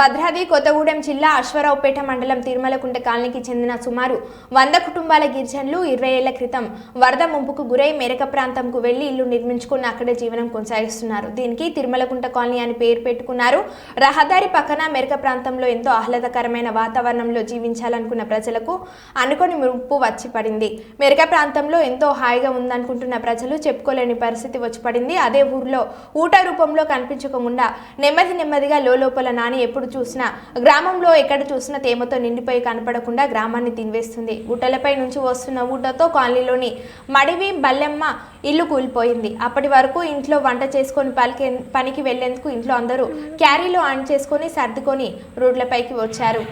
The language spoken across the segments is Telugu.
భద్రాద్రి కొత్తగూడెం జిల్లా అశ్వరావుపేట మండలం తిరుమలకుంట కాలనీకి చెందిన సుమారు వంద కుటుంబాల గిరిజనులు ఇరవై ఏళ్ళ క్రితం వరద ముంపుకు గురై మెరక ప్రాంతంకు వెళ్ళి ఇల్లు నిర్మించుకుని అక్కడే జీవనం కొనసాగిస్తున్నారు. దీనికి తిరుమలకుంట కాలనీ అని పేరు పెట్టుకున్నారు. రహదారి పక్కన మెరక ప్రాంతంలో ఎంతో ఆహ్లాదకరమైన వాతావరణంలో జీవించాలనుకున్న ప్రజలకు అనుకోని ముప్పు వచ్చి పడింది. మెరక ప్రాంతంలో ఎంతో హాయిగా ఉందనుకుంటున్న ప్రజలు చెప్పుకోలేని పరిస్థితి వచ్చి పడింది. అదే ఊర్లో ఊట రూపంలో కనిపించకుండా నెమ్మది నెమ్మదిగా లోపల నాని ఎప్పుడు చూసినా గ్రామంలో ఎక్కడ చూసినా తేమతో నిండిపోయి కనపడకుండా గ్రామాన్ని తినివేస్తుంది. గుట్టలపై నుంచి వస్తున్న ఊటతో కాలనీలోని మడివి బల్లెమ్మ ఇల్లు కూలిపోయింది. అప్పటి వరకు ఇంట్లో వంట చేసుకొని పలికే పనికి వెళ్ళేందుకు ఇంట్లో అందరూ క్యారీలో ఆన్ చేసుకొని సర్దుకొని రోడ్లపైకి వచ్చారు.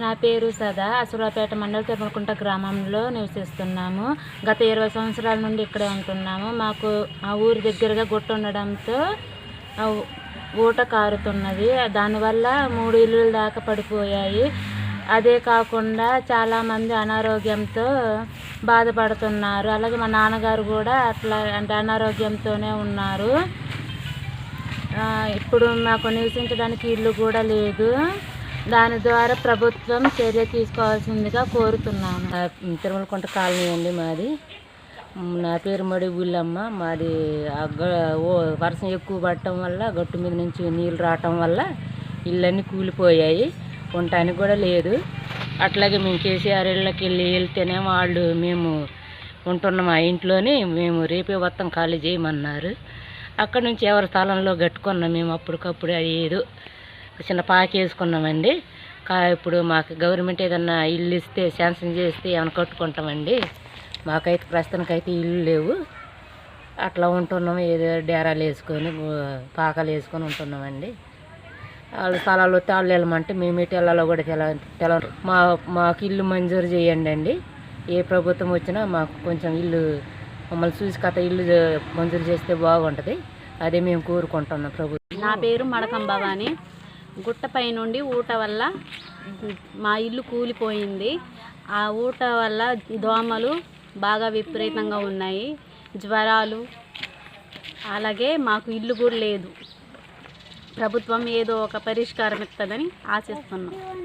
నా పేరు సదా. అసురాపేట మండల తిరుమలకుంట గ్రామంలో నివసిస్తున్నాము. గత ఇరవై సంవత్సరాల నుండి ఇక్కడే ఉంటున్నాము. మాకు ఆ ఊరి దగ్గరగా గుట్ట ఉండడంతో ఊట కారుతున్నది. దానివల్ల మూడు ఇల్లుల దాకా పడిపోయాయి. అదే కాకుండా చాలామంది అనారోగ్యంతో బాధపడుతున్నారు. అలాగే మా నాన్నగారు కూడా అట్లా అంటే అనారోగ్యంతోనే ఉన్నారు. ఇప్పుడు మాకు నివసించడానికి ఇల్లు కూడా లేదు. దాని ద్వారా ప్రభుత్వం చర్య తీసుకోవాల్సిందిగా కోరుతున్నాను. తిరుమలకుంట కాలనీ అండి మాది. నా పేరు మడి ఊళ్ళమ్మ మాది ఓ వర్షం ఎక్కువ పడటం వల్ల గట్టు మీద నుంచి నీళ్ళు రావటం వల్ల ఇళ్ళన్నీ కూలిపోయాయి. ఉండటానికి కూడా లేదు. అట్లాగే మేము కేసీఆర్ ఇళ్ళకి వెళ్ళి వెళ్తేనే వాళ్ళు మేము ఉంటున్నాం ఆ ఇంట్లోనే. మేము రేపే మొత్తం ఖాళీ చేయమన్నారు. అక్కడ నుంచి ఎవరి స్థలంలో కట్టుకున్నాం మేము అప్పటికప్పుడు ఏదో చిన్న పాకి వేసుకున్నామండి. కా ఇప్పుడు మాకు గవర్నమెంట్ ఏదన్నా ఇల్లు ఇస్తే శాంక్షన్ చేస్తే ఏమైనా కట్టుకుంటామండి. మాకైతే ప్రస్తుతానికైతే ఇల్లు లేవు. అట్లా ఉంటున్నాం. ఏదో డేరాలు వేసుకొని పాకాలు వేసుకొని ఉంటున్నామండి. వాళ్ళ స్థలాలు వస్తే వాళ్ళు వెళ్ళమంటే మేము ఇటు వెళ్ళాలో కూడా తెల తెల మా మాకు ఇల్లు మంజూరు చేయండి అండి. ఏ ప్రభుత్వం వచ్చినా మాకు కొంచెం ఇల్లు మమ్మల్ని చూసి కథ ఇల్లు మంజూరు చేస్తే బాగుంటుంది. అదే మేము కోరుకుంటున్నాం ప్రభుత్వం. నా పేరు మడకం భవాని గుట్టపై నుండి ఊట వల్ల మా ఇల్లు కూలిపోయింది. ఆ ఊట వల్ల దోమలు బాగా విపరీతంగా ఉన్నాయి. జ్వరాలు అలాగే మాకు ఇల్లు కూడా లేదు. ప్రభుత్వం ఏదో ఒక పరిష్కారం ఇస్తుందని ఆశిస్తున్నాం.